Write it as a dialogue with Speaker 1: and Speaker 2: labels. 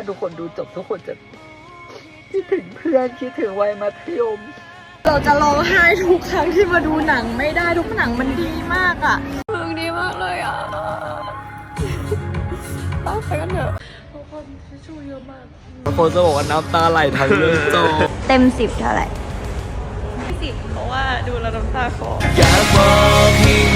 Speaker 1: าทุกคนดูจบทุกคนจะคิดถึงเพื่อนคิดถึงวัยมัธยม เราจะร้องไห้ทุกครั้งที่มาดูหนังไม่ได้ทุกหนังมันดีมากอะ
Speaker 2: มึงดีมากเลยอะต้องไปกันเถอะทุก
Speaker 3: คนจะบอกว่าน้ำตาไหลทั้งเรื่องจบ
Speaker 4: เต็มสิบเท่าไหร่
Speaker 2: สิบเพราะว่าดูแล้วน้ำตาคลอ
Speaker 3: อยากบอกให้